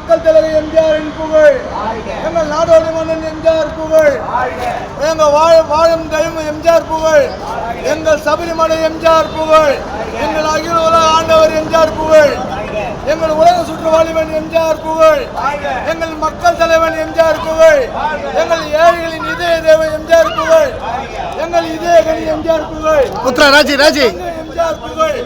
மக்கள் தலைவர் எம்ஜிஆரின் புகழ். எங்கள் நாடோடி மன்னன் எம்ஜிஆர் புகழ். எங்கள் வாழ வாழும் தெய்வம் எம்ஜிஆர் புகழ். எங்கள் சபரிமலை எம்ஜிஆர் புகழ். எங்கள் அகில உலக ஆண்டவர் எம்ஜிஆர் புகழ். எங்கள் உலக சுற்றுவாளிவன் எம்ஜிஆர் புகழ். எங்கள் மக்கள் தலைவன் எம்ஜிஆர் புகழ். எங்கள் ஏழைகளின் இதய தேவன் எம்ஜிஆர் புகழ். எங்கள் இதயகனி எம்ஜிஆர் புகழ். புத்ரா ராஜி ராஜி. எம்ஜிஆர் புகழ்.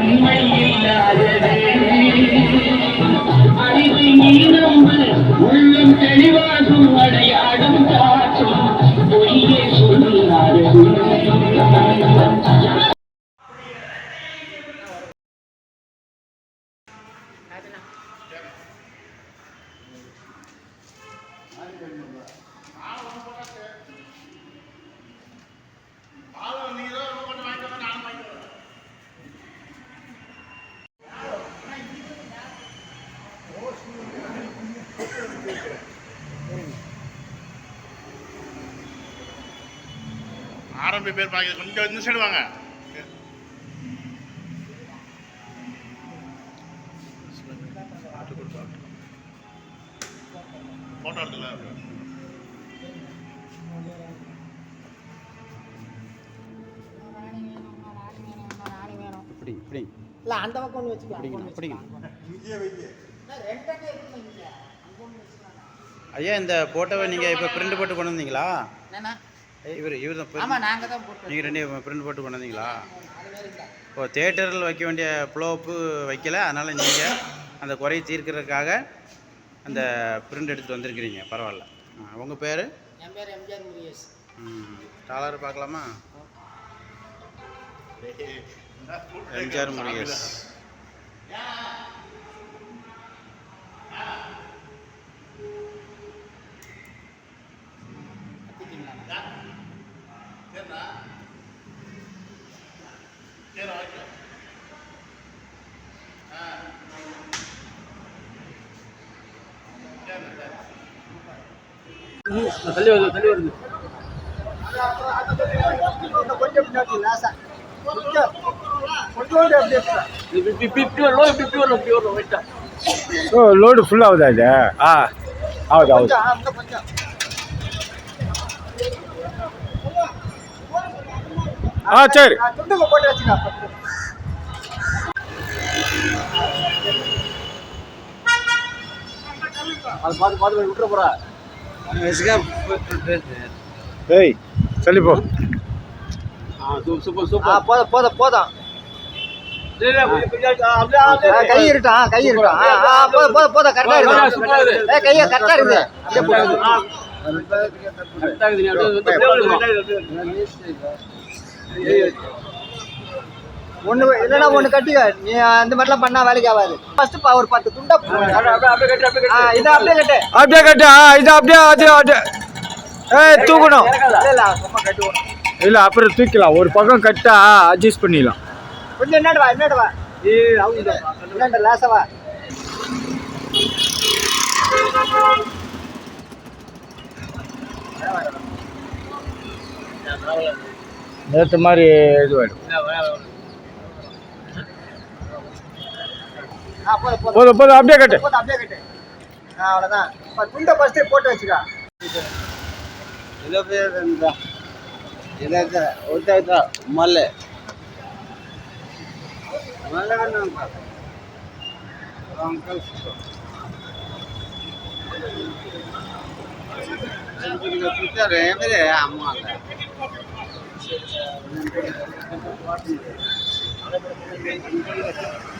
அறிவை ஆரம்பி பேர் பாக்க கொஞ்சம் இந்த சைடு வாங்க போட்டோ எடுத்துல இப்படி இப்படி. இல்ல அந்த பக்கம் ஒன்று வச்சுக்கலாம். இருக்குங்க ஐயா இந்த போட்டோவை நீங்கள் இப்போ பிரிண்ட் போட்டு கொண்டு வந்தீங்களா? இவர் இவர் தான் நாங்க தான் போட்டோம் நீங்கள் ரெண்டு பிரிண்ட் போட்டு கொண்டு வந்தீங்களா இப்போ தேட்டரில் வைக்க வேண்டிய ப்ளோப்பு வைக்கல அதனால் நீங்கள் அந்த குறையை தீர்க்கறதுக்காக அந்த பிரிண்ட் எடுத்துகிட்டு வந்திருக்கிறீங்க. பரவாயில்ல. உங்கள் பேர்? என் பேர் எம்ஜிஆர் முருகேஷ். டாலர் பார்க்கலாமா? எம்ஜிஆர் முருகேஷ். லேசா. கொஞ்சம் கொஞ்சோண்டு அப்படியே லோடு ஃபுல் ஆகுதா இது ஆ ஆ, இன்னும் கொஞ்சம். ஆ சரி ஆ, துண்டுங்க போட்டு வச்சுக்க ஏய் சொல்லி போ. ஆ, போதும் போதும் போதும். கை இருக்கட்டும் ஆ, கை ஆ, போதும் போதும் போதும் கரெக்டா இருக்கு ஏ கையை கரெக்டா இருக்குது அப்படியே போடு. ஒண்ணு இல்லைன்னா ஒண்ணு கட்டிக்க. நீ அந்த மாதிரிலாம் பண்ணா வேலைக்கு ஆகாது. ஃபர்ஸ்ட் ஒரு பத்து துண்டா இதை அப்படியே கட்டு. அப்படியே கட்டு ஆ இது அப்படியே அது அப்படியே ஏய் தூக்கணும். இல்ல, இல்ல, சும்மா கட்டுவோம். இல்லை அப்புறம் தூக்கலாம் ஒரு பக்கம் கட்டா அட்ஜஸ்ட் பண்ணிடலாம். கொஞ்சம் என்னடு வா என்னடு வா என்னண்டு லேசா வா நேற்று மாதிரி இதுவாயிடும் போதும், போதும். போதும் போதும் அப்படியே கட்டு போதும், அப்படியே கட்டு ஆ, அவ்வளவுதான் இப்ப துண்டை ஃபர்ஸ்ட் போட்டு வச்சுக்கா మళ్ళీ நல்ல அம்மா పట్రా పంపికా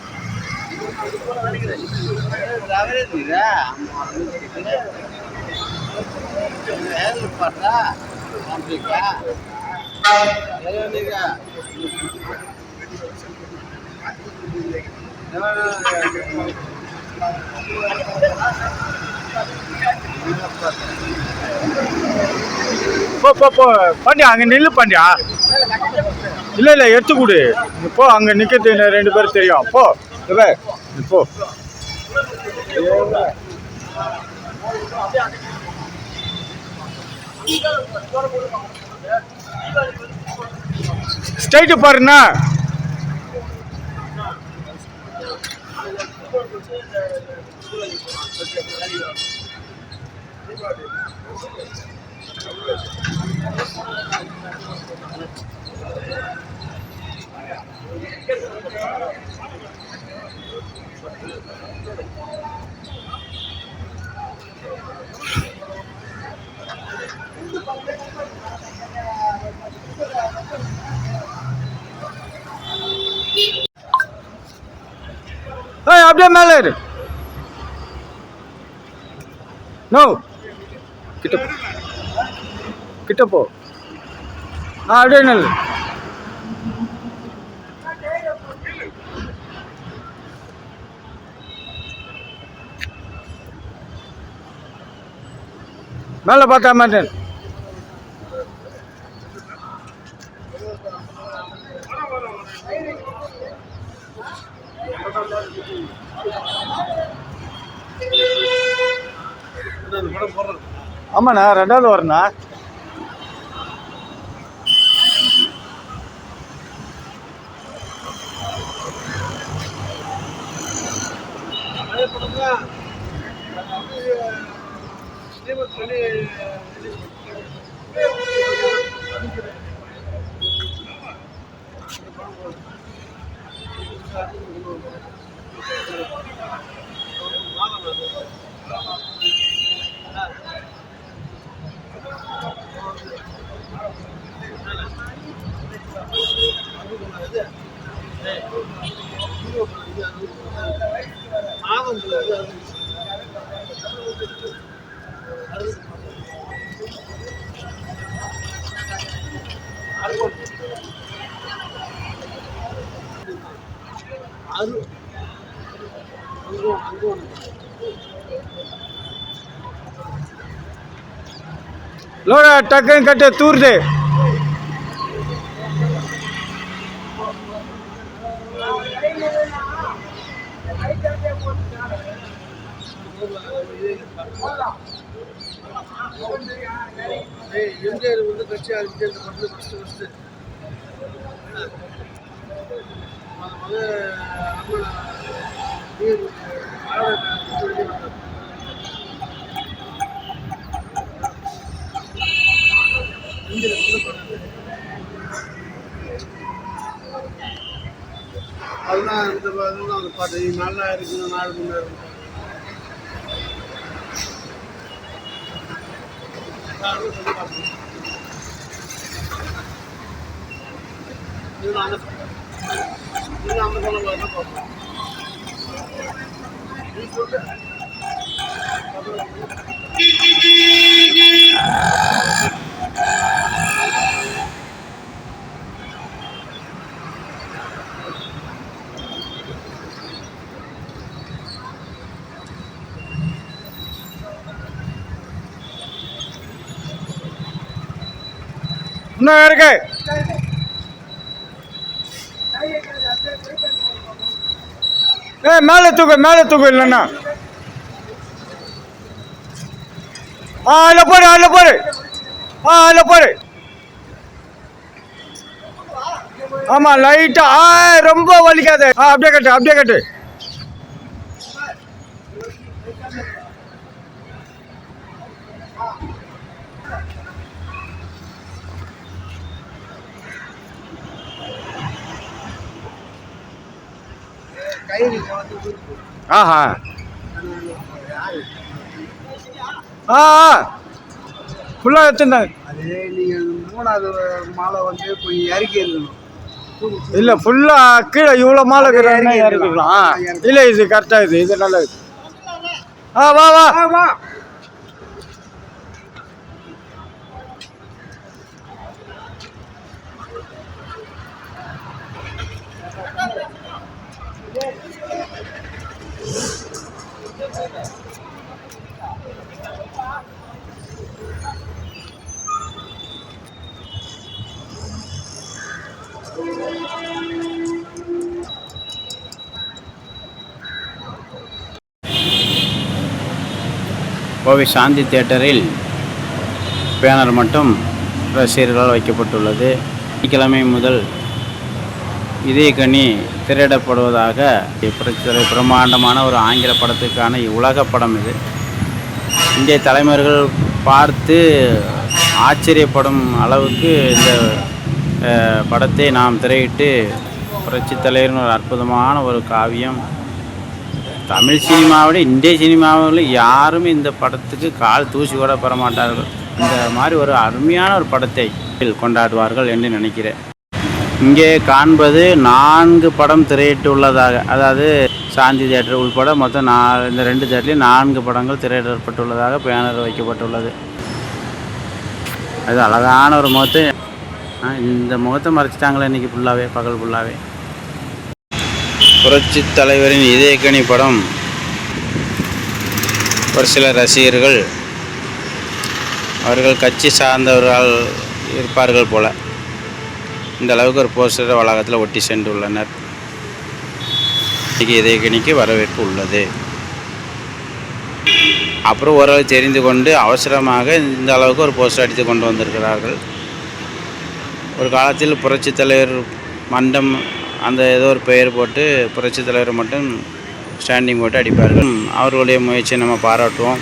போ போ போ. பாண்டியா அங்கே நில்லு பாண்டியா. இல்லை இல்லை எடுத்து கொடு. போ அங்கே நிற்கிறது ரெண்டு பேரும் தெரியும். போ. இவ, நீ போ ஸ்ட்ரைட்டு பாருண்ணா அப்படியே மேலே இரு நோ கிட்ட போ. கிட்ட போ ஆ அப்படியே நல்ல மேலே பார்த்தா மாட்டேன் ஆமாண்ணா ரெண்டாவது வரண்ணா. லோடா டக்குன்னு கட்டு தூருது எம்ஜிஆர் வந்து கட்சி ஆரம்பிச்சு ஃபஸ்ட்டு ஃபஸ்ட்டு அதுதான் இந்த அதுதான் அந்த பாட்டு நல்லா இருக்குது நாலு மணி நேரம் இது அந்த இது அந்த படம் தான் பார்ப்போம் நீ சொல்லு இன்னும் இருக்கு ஏ மேலே தூக்கு மேலே தூக்கு இல்லைண்ணா ஆ அதில் போடு அதில் போடு. ஆ அதில் போடு. ஆமாம் லைட்டாக ஆ ரொம்ப வலிக்காது. ஆ அப்படியே கட்டு அப்படியே கட்டு. ஆஹா. ஆ ஃபுல்லாக எடுத்துருந்தாங்க அது நீங்கள் மூணாவது மாலை வந்து போய் இறக்கி இருக்கணும் இல்லை ஃபுல்லாக கீழே இவ்வளோ மாலை இறக்கிக்கலாம் இல்லை இது கரெக்டாக இது இது நல்லது. ஆ வா. வா வா. கோவை சாந்தி தியேட்டரில் பேனர் மட்டும் ரசிகர்களால் வைக்கப்பட்டுள்ளது. சனிக்கிழமை முதல் இதய கனி திரையிடப்படுவதாக பிரமாண்டமான பிரம்மாண்டமான ஒரு ஆங்கில படத்துக்கான உலக படம் இது. இந்திய தலைமுறைகள் பார்த்து ஆச்சரியப்படும் அளவுக்கு இந்த படத்தை நாம் திரையிட்டு புரட்சித் தலைவர்னு ஒரு அற்புதமான ஒரு காவியம். தமிழ் சினிமாவோட இந்திய சினிமாவில் யாரும் இந்த படத்துக்கு கால் தூசி கூட பெற மாட்டார்கள். இந்த மாதிரி ஒரு அருமையான ஒரு படத்தை கொண்டாடுவார்கள் என்று நினைக்கிறேன். இங்கே காண்பது நான்கு படம் திரையிட்டுள்ளதாக அதாவது சாந்தி தேட்டர் உள்பட மொத்தம் நா இந்த ரெண்டு தேட்டர்லேயும் நான்கு படங்கள் திரையிடப்பட்டுள்ளதாக பேனர் வைக்கப்பட்டுள்ளது. அது அழகான ஒரு முகத்தை இந்த முகத்தை மறைச்சிட்டாங்களே இன்றைக்கி ஃபுல்லாகவே பகல் ஃபுல்லாகவே புரட்சி தலைவரின் இதயக்கனி படம். ஒரு சில ரசிகர்கள் அவர்கள் கட்சி சார்ந்தவர்கள் இருப்பார்கள் போல. இந்த அளவுக்கு ஒரு போஸ்டர் வளாகத்தில் ஒட்டி சென்றுள்ளனர். இன்றைக்கி இதயக்கணிக்கு வரவேற்பு உள்ளது. அப்புறம் ஓரளவு தெரிந்து கொண்டு அவசரமாக இந்த அளவுக்கு ஒரு போஸ்டர் அடித்து கொண்டு வந்திருக்கிறார்கள். ஒரு காலத்தில் புரட்சி தலைவர் மண்டம் அந்த ஏதோ ஒரு பெயர் போட்டு புரட்சி தலைவர் மட்டும் ஸ்டாண்டிங் போட்டு அடிப்பார்கள். அவர்களுடைய முயற்சியை நம்ம பாராட்டுவோம்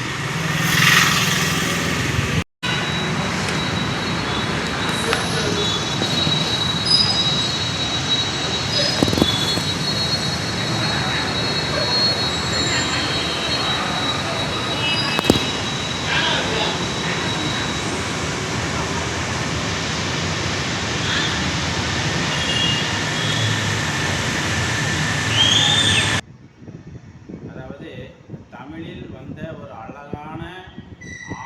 அதாவது தமிழில் வந்த ஒரு அழகான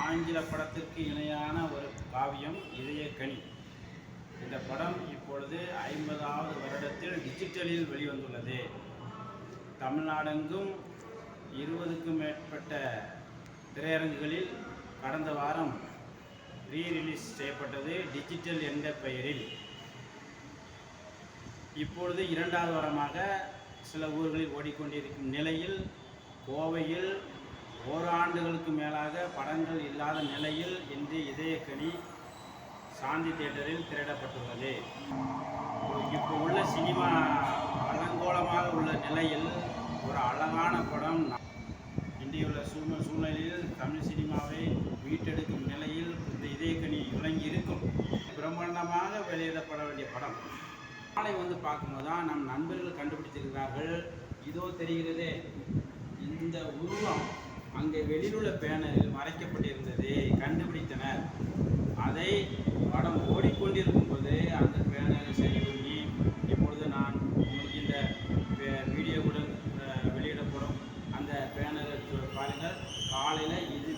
ஆங்கில படத்திற்கு இணையான ஒரு காவியம் இதயக்கனி இந்த படம் இப்பொழுது ஐம்பதாவது வருடத்தில் டிஜிட்டலில் வெளிவந்துள்ளது தமிழ்நாடெங்கும் இருபதுக்கும் மேற்பட்ட திரையரங்குகளில் கடந்த வாரம் ரீ ரிலீஸ் செய்யப்பட்டது டிஜிட்டல் என்ற பெயரில். இப்பொழுது இரண்டாவது வாரமாக சில ஊர்களில் ஓடிக்கொண்டிருக்கும் நிலையில் கோவையில் ஓராண்டுகளுக்கு மேலாக படங்கள் இல்லாத நிலையில் இன்று இதயக்கனி சாந்தி தியேட்டரில் திரையிடப்பட்டுள்ளது. இப்போ உள்ள சினிமா கோலமாக உள்ள நிலையில் ஒரு அழகான படம். இன்றையுள்ள சூழ்நிலை சூழ்நிலையில் தமிழ் சினிமாவை மீட்டெடுக்கும் நிலையில் இந்த இதயக்கனி விளங்கி இருக்கும். பிரம்மாண்டமாக வெளியிடப்பட வேண்டிய படம். நாளை வந்து பார்க்கும்போது தான் நம் நண்பர்கள் கண்டுபிடித்திருக்கிறார்கள். இதோ தெரிகிறதே இந்த உருவம் அங்கே வெளியிலுள்ள பேனரில் மறைக்கப்பட்டிருந்தது கண்டுபிடித்தனர். அதை படம் ஓடிக்கொண்டிருக்கும் போது அந்த பேனரை சரி பண்ணி இப்பொழுது நான் உங்களுக்கு இந்த வே- வீடியோவுடன் அஹ், வெளியிடப்படும் அந்த பேனரை சொ- பாருங்கள் காலையில் இது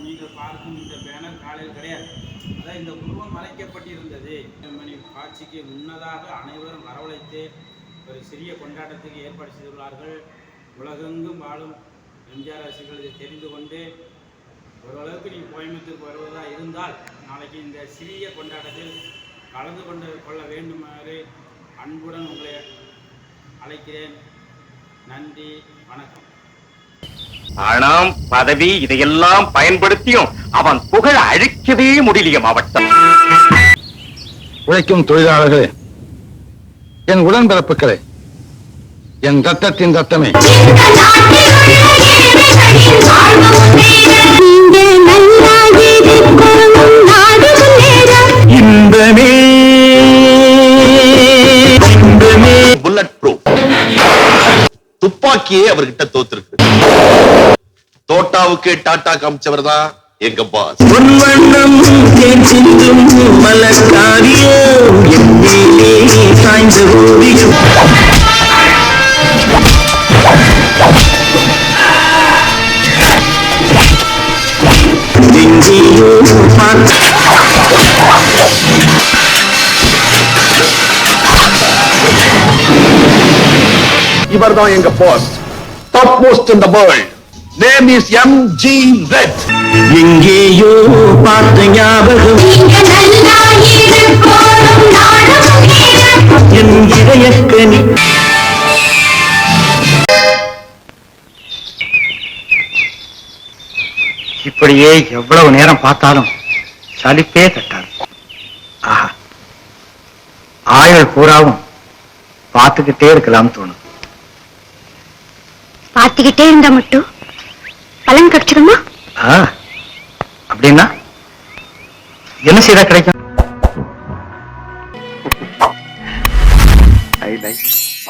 யாருக்கும் இந்த பேனர் காலையில் கிடையாது. அதான் இந்த உருவம் மறைக்கப்பட்டிருந்தது. மணி காட்சிக்கு முன்னதாக அனைவரும் வரவழைத்து ஒரு சிறிய கொண்டாட்டத்துக்கு ஏற்பாடு செய்துள்ளார்கள். உலகெங்கும் வாழும் எம்ஜிஆர் ரசிகர்கள் இதை தெரிந்து கொண்டு ஓரளவுக்கு நீங்கள் கோயம்புத்தூருக்கு வருவதாக இருந்தால் நாளைக்கு இந்த சிறிய கொண்டாட்டத்தில் கலந்து கொண்டு கொள்ள வேண்டுமாறு அன்புடன் உங்களை அழைக்கிறேன். நன்றி வணக்கம். பணம் பதவி இதையெல்லாம் பயன்படுத்தியும் அவன் புகழ அழிக்கவே முடியலைய மாவட்டம். உழைக்கும் தொழிலாளர்களே என் உடன்பிறப்புகளே என் ரத்தத்தின் ரத்தமே. இன்பமே இன்பமே. புல்லட் ப்ரூஃப் துப்பாக்கியே அவர்கிட்ட தோத்துருக்கு. தோட்டாவுக்கு டாட்டா காமிச்சவர் தான் எங்க பாஸ் பொன்வண்ணம் தேன் சிந்தும் மலக்காரியம் எங்கே சாய்ந்த ஓவியம் எங்கேயோ பார்த்த இவர்தான் எங்க boss top most in the world name is M G வெட் எங்கேயோ பார்த்த ஞாபகம். என் இதயக்கனி இப்படியே எவ்வளவு நேரம் பார்த்தாலும் சலிப்பே தட்டாது. ஆஹா. ஆயுள் பூராவும் பார்த்துக்கிட்டே இருக்கலாம்னு தோணும். பார்த்துக்கிட்டே இருந்தா மட்டும் பலன் கிடைச்சிருமா? அப்படின்னா என்ன செய்தா கிடைக்கும்?